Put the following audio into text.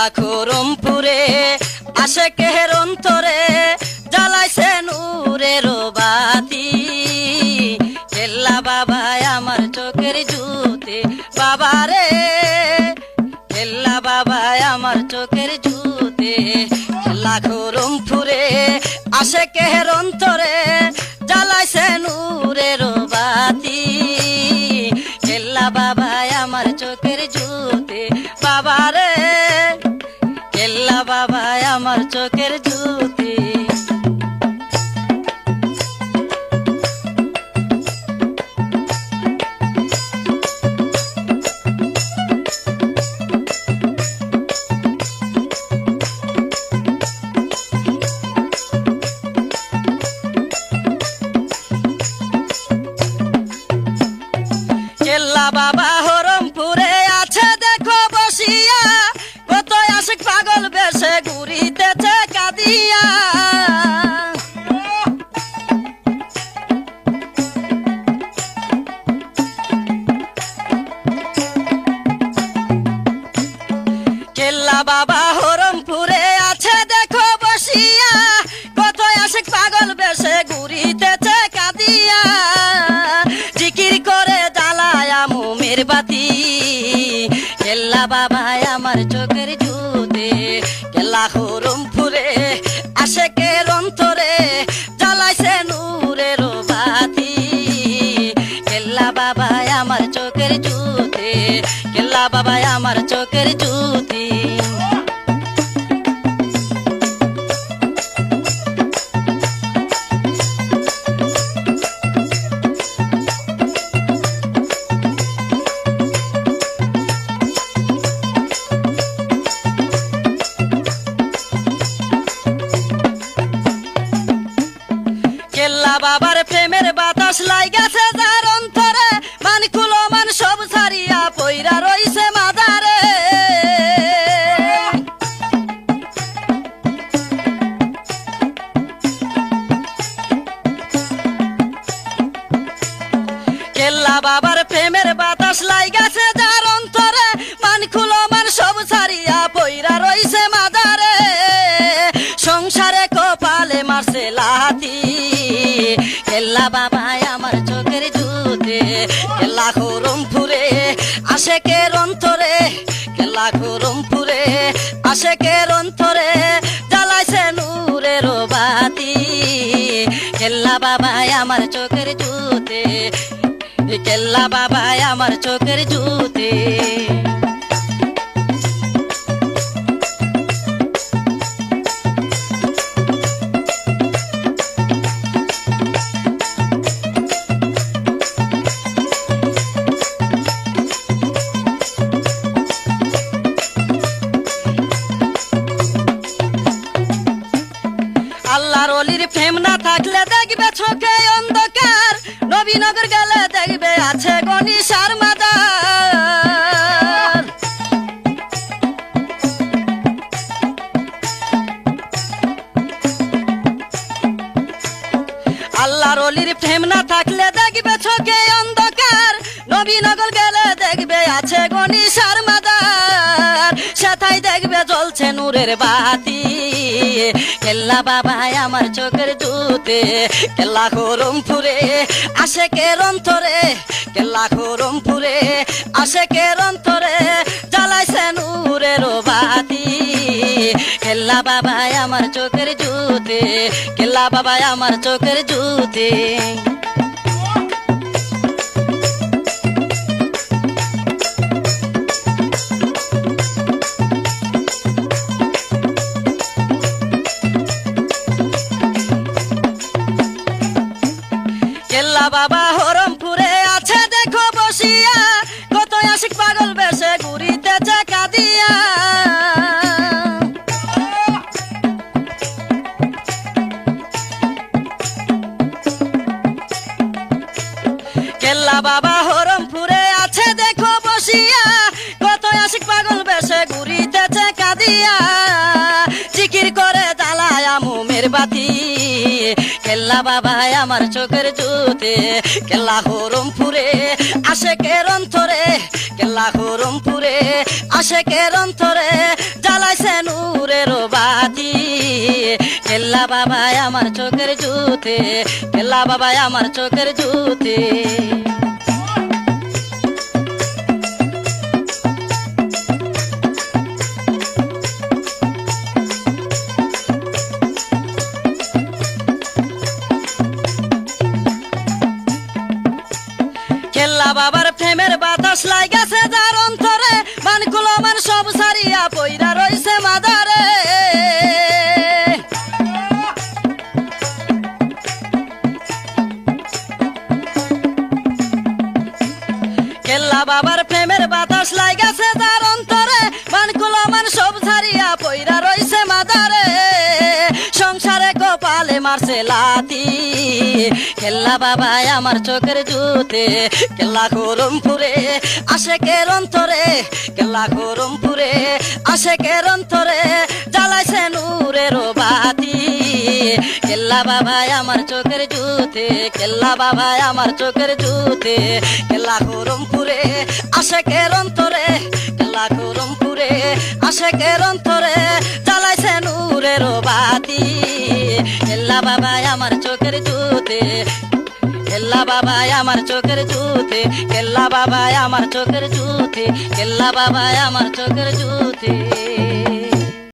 কেল্লা খরমপুরে আসে কেহের অন্তরে জ্বালাইছে নূরের বাতি। কেল্লা বাবায় আমার চোখের জুতে বাবারে কেল্লা বাবায় আমার চোখের জুতে। কেল্লা খরমপুরে আসে কেহের অন্তরে বাবায় আমার চোখের জুতি বাতি। কেল্লা বাবা আমার চোখের জুতে, কেল্লা হরমপুরে আসে কে অন্তরে জ্বালাইছে নূরের বাতি। কেল্লা বাবা আমার চোখের জুতে, কেল্লা বাবা আমার চোখের জুতি। কেল্লা বাবার প্রেমের বাতাস লাইগাছে যার অন্তরে। মান খুলো, মান সব ছাড়িয়া পইরা রইছে মাদারে। সংসারে কপালে মারছে লাতি। কেল্লা বাবাই আমার চোখের জুতে। কেল্লা খরমপুরে আসে কে অন্তরে। কেল্লা খরমপুরে আসে কে অন্তরে জ্বালাইছে নূরের বাতি। কেল্লা বাবাই আমার চোখের জুতে। কেল্লা বাবাই আমার চোখের জুতে। দেখবে আছে গণিসার মাদার। আল্লাহর অলির প্রেম না থাকলে দেখবে চোখে অন্ধকার। নবীনগর গেলে দেখবে আছে গণিসার মাদার। জ্বলছে নূরের বাতি। কেল্লা বাবাই আমার চোখের জুতে। কেল্লা খরমপুরে আসে কে অন্তরে। কেল্লা খরমপুরে আসে কে অন্তরে জ্বালাইছে নূরের বাতি। কেল্লা বাবাই আমার চোখের জুতে। কেল্লা বাবাই আমার চোখের জুতে। আশিক পাগল বেশে ঘুরিতেছে কাঁদিয়া কেল্লা বাবা হরমপুরে আছে দেখো বসিয়া। কত আশিক পাগল বেশে ঘুরিতেছে কাদিয়া পাতি খেলা বাবা আমার চোখের জুতে। খেলা হরম ফুরে আসে কেরন থরে খেলা হরম ফুরে আসে কেরন থরে জ্বালাইছে নূরের বাতি। খেলা বাবাই আমার চোখের জুতে। খেলা বাবাই আমার চোখের জুতে। পইরা রইছে মাদারে মারছে লাতি। কেল্লা বাবা আমার চোখের জুতে, কেল্লা গরমপুরে আসে কের অন্তরে, কেল্লা গরমপুরে আসে কের অন্তরে জ্বালাইছে নূরের বাতি। কেল্লা বাবা আমার চোখের জুতে, কেল্লা বাবা আমার চোখের জুতে, কেল্লা গরমপুরে আসে কের অন্তরে, কেল্লা গরমপুরে আসে কের অন্তরে জ্বালাইছে নূরের বাতি। কেল্লা বাবা আমার চোখের জুতে। কেল্লা বাবা আমার চোখের জুতে। কেল্লা বাবা আমার চোখের জুতে। কেল্লা বাবা আমার চোখের জুতে।